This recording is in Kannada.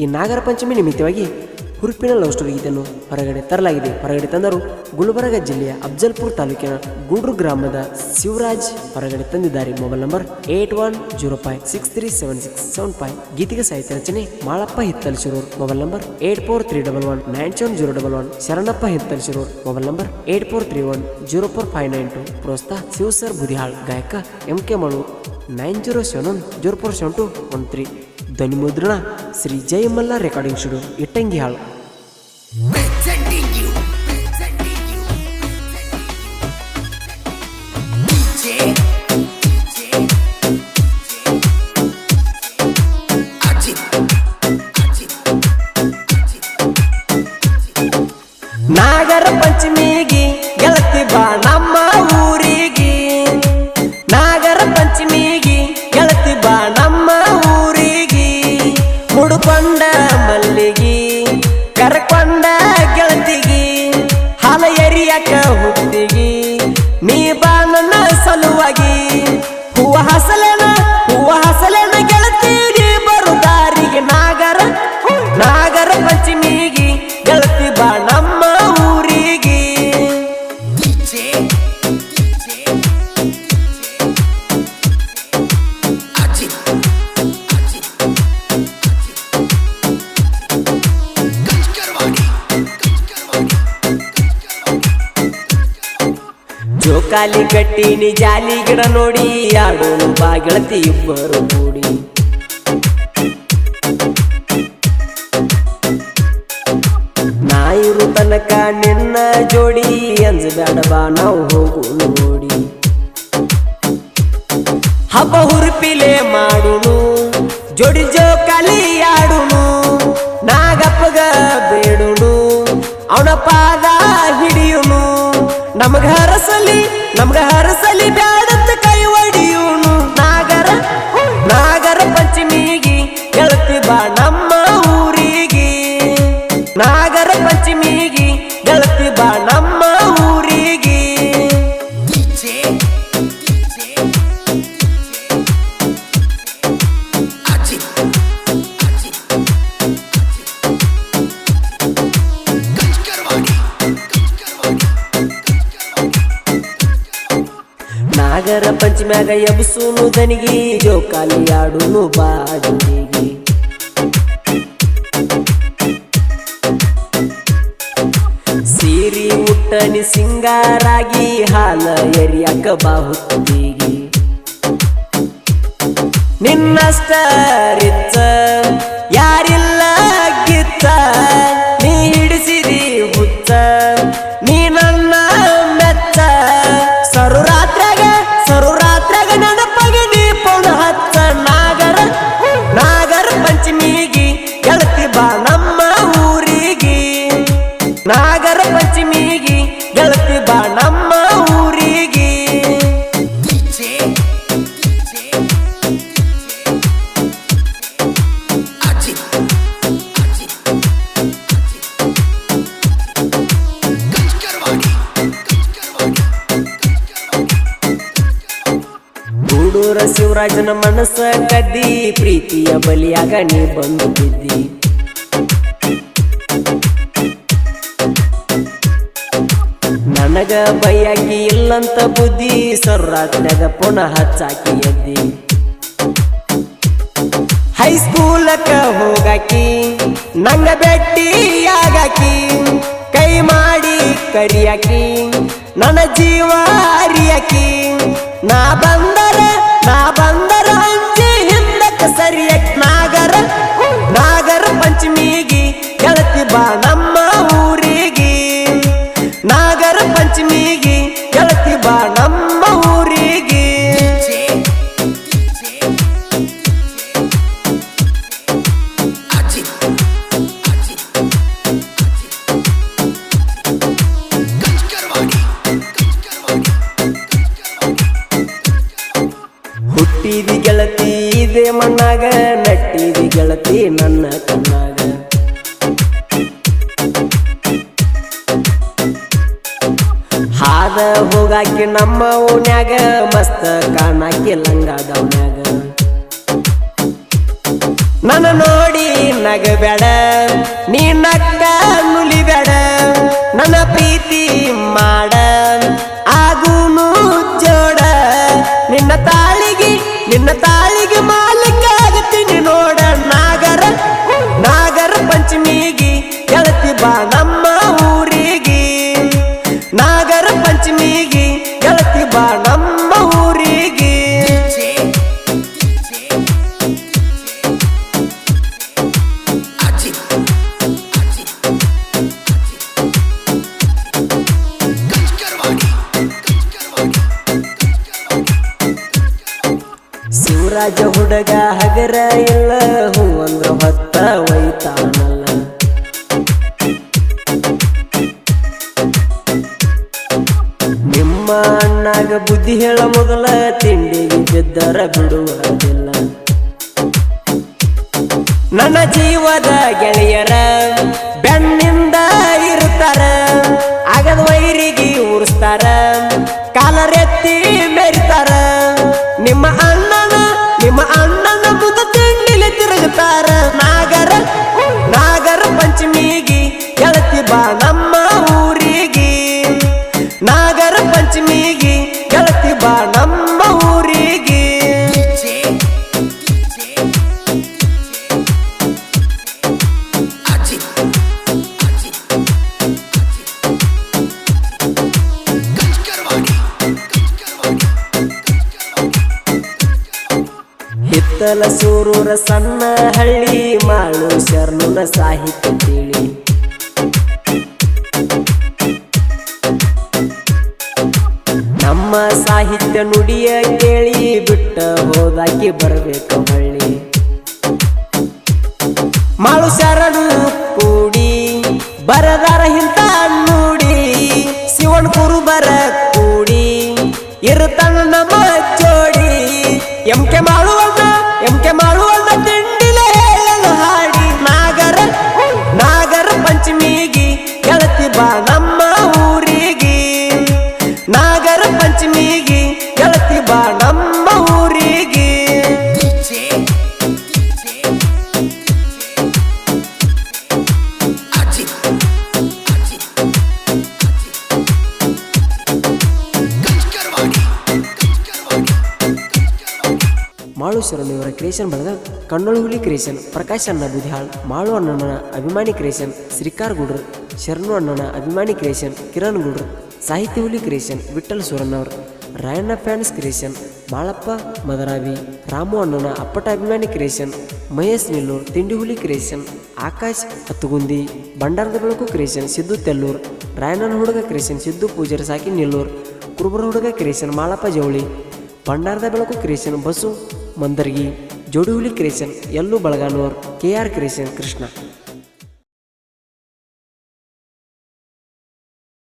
ಈ ನಾಗರ ಪಂಚಮಿ ನಿಮಿತ್ತವಾಗಿ ಹುರುಪಿನ ಲವ್ ಸ್ಟೋರಿ ಗೀತೆಯನ್ನು ಹೊರಗಡೆ ತರಲಾಗಿದೆ. ಹೊರಗಡೆ ತಂದರು ಗುಲ್ಬರ್ಗ ಜಿಲ್ಲೆಯ ಅಫ್ಜಲ್ಪುರ್ ತಾಲೂಕಿನ ಗೂಡ್ರು ಗ್ರಾಮದ ಶಿವರಾಜ್ ಹೊರಗಡೆ ತಂದಿದ್ದಾರೆ. Mobile number eight one zero five six three seven six seven five. ಗೀತೆಗೆ ಸಾಹಿತ್ಯ ರಚನೆ Malappa Hittalshirur mobile number eight four three double one nine seven zero double one. Sharanappa Hittalshirur mobile number eight four three one zero four five nine two ಪ್ರೋತ್ಸಾಹ ಶಿವಸರ್ ಬುದಿಹಾಳ್ ಗಾಯಕ M K Malu nine zero seven one zero four seven two one three. ಧ್ವನಿ ಮುದ್ರಣ ಶ್ರೀ ಜಯಮಲ್ಲ ರೆಕಾರ್ಡಿಂಗ್ ಸ್ಟುಡಿಯೋ ಇಟ್ಟಂಗಿ ಹಾಳು ನಾಗರ ಪಂಚಮಿಗೆ ಗೆಳತಿ ಬಾ ನಮ್ಮ ಕರ್ಕೊಂಡ ಗೆಳತಿಗಿ. ಜೋಕಾಲಿ ಕಟ್ಟಿನಿ ಜಾಲಿ ಗಿಡ ನೋಡಿ ಆಡೋನು ಬಾಗಿಳತಿ ಇಬ್ಬರು ಕೂಡಿ. ನಾಯಿರು ತನಕ ನಿನ್ನ ಜೋಡಿ ಅಂಜಬೇಡ ಬಾ, ನಾವು ಹೋಗು ನೋಡಿ. ಹಬ್ಬ ಹುರುಪಿಲೆ ಮಾಡುನು, ಜೋಡಿ ಜೋಕಾಲಿ ಆಡುನು, ನಾಗಪ್ಪಗ ಬೇಡುನು, ಅವನ ಪಾದ ನಮಗ ಹರಸಲಿ ನಮಗ ಹರಸಲಿ ಬ್ಯಾಡಂತ ನಾಗರ ಪಂಚಮ್ಯಾಗ ಎಬ್ಸೂನು ದನಿಗಿ, ಜೋಕಾಲಿ ಆಡುನು ಬಾಡಿಗೆ ಸೀರಿ ಮುಟ್ಟನಿ ಸಿಂಗಾರಾಗಿ, ಹಾಲ ಎರಿಯಾಕ ಬಾಹುತ್ತಿಗಿ ನಿನ್ನಷ್ಟ ರಿಚ್ಚ ಯಾರಿಲ್ಲ ಗೂಡೂರ ಶಿವರಾಜನ ಮನಸ್ಸ ಕದ್ದಿ, ಪ್ರೀತಿಯ ಬಲಿಯಾಗ ನೀ ಬಂದು ಬಿದ್ದಿ. ನನಗ ಬೈಯಾಗಿ ಇಲ್ಲಂತ ಬುದ್ಧಿ ಸರ್ರಾತ್ನಾಗ ಪುನಃ ಹಚ್ಚಾಕಿ ಎದ್ದಿ. ಹೈಸ್ಕೂಲಕ್ಕ ಹೋಗಾಕಿ, ನಂಗ ಬೆಟ್ಟಿಯಾಗಾಕಿ ಕೈ ಮಾಡಿ ಕರಿಯಾಕಿ, ನನ್ನ ಜೀವ ಅರಿಯಾಕಿ, ನಾ ಬಂದರ ಗೆಳತಿ ಇದೆ ಮಣ್ಣಾಗ, ನಟ್ಟಿದಿ ಗೆಳತಿ ನನ್ನ ಕಣ್ಣಾಗ. ಹಾದ ಹೋಗಾಕಿ ನಮ್ಮ ಓನ್ಯಾಗ ಮಸ್ತ ಕಾಣಾಕಿ ಲಂಗಾದವನ್ಯಾಗ. ನನ್ನ ನೋಡಿ ನಗಬೇಡ, ನೀ ನಕ್ಕ ನುಲಿಬೇಡ, ನನ್ನ ಪ್ರೀತಿ ಮಾಡ ಶಿವರಾಜ ಹುಡುಗ ಹಗರ ಇಲ್ಲ ಹೂ ಅಂದ್ರ ಹೊತ್ತ ಒಯ್ತಾನಲ್ಲ. ನಿಮ್ಮ ಅಣ್ಣಾಗ ಬುದ್ಧಿ ಹೇಳ ಮೊದಲ, ತಿಂಡಿಗೆ ಬಿದ್ದರ ಬಿಡುವುದಿಲ್ಲ ನನ್ನ ಜೀವದ ಗೆಳೆಯರ ಬೆನ್ನಿಂದ ಹಿತ್ತಲ ಸೂರೂರ ಸಣ್ಣ ಹಳ್ಳಿ ಮಾಳು ಶರಣುನ ಸಾಹಿತ್ಯ ತಿಳಿ ನಮ್ಮ ಸಾಹಿತ್ಯ ನುಡಿಯ ಕೇಳಿ ಬಿಟ್ಟ ಹೋದಾಕಿ ಬರಬೇಕು ಹಳ್ಳಿ ಮಾಳು ಶರಣು ಕೂಡಿ, ಬರದಾರ ಹಿಂತ ನುಡಿ ಶಿವನ್ ಕುರುಬರ ಪಂಚಮಿಗಿ ಮಾಳು ಶರಣು ಇವರ ಕ್ರಿಯೇಷನ್ ಬಳಗ ಕಣ್ಣೊಳು ಹುಲಿ ಕ್ರಿಯೇಷನ್ ಪ್ರಕಾಶ್ ಅಣ್ಣ ಬುದಿಹಾಳ್ ಮಾಳು ಅಣ್ಣನ ಅಭಿಮಾನಿ ಕ್ರಿಯೇಷನ್ ಶ್ರೀಕಾರ್ ಗುಡ್ರ್, ಶರಣು ಅಣ್ಣನ ಅಭಿಮಾನಿ ಕ್ರಿಯೇಷನ್ ಕಿರಣ್ ಗುಡ್ರ್ ಸಾಹಿತ್ಯ ಹುಲಿ creation Vithal Surannavar Rayanna fans creation Malappa Madaravi, Ramu ಅಣ್ಣನ ಅಪ್ಪಟ ಅಭಿಮಾನಿ ಕ್ರಿಯೇಷನ್ ಮಹೇಶ್ ನಿಲ್ಲೂರ್, ತಿಂಡಿ ಹುಲಿ ಕ್ರಿಯೇಷನ್ ಆಕಾಶ್ ಹತ್ತುಗುಂದಿ ಬಂಡಾರದ ಬೆಳಕು ಕ್ರಿಯೇಷನ್ ಸಿದ್ದು ತೆಲ್ಲೂರ್, ರಾಯಣ್ಣನ ಹುಡುಗ ಕ್ರಿಯೇಷನ್ ಸಿದ್ದು ಪೂಜಾರಿ ಸಾಕಿ ನಿಲ್ಲೂರ್, ಕುರುಬರ ಹುಡುಗ ಕ್ರಿಯೇಷನ್ ಮಾಳಪ್ಪ ಜವಳಿ, ಭಂಡಾರದ ಬೆಳಕು ಕ್ರಿಯೇಷನ್ ಬಸ್ಸು ಮಂದರ್ಗಿ ಜೋಡುಹುಲಿ ಕ್ರೇಷನ್ ಎಲ್ಲೂ Balaganur K R creation Krishna.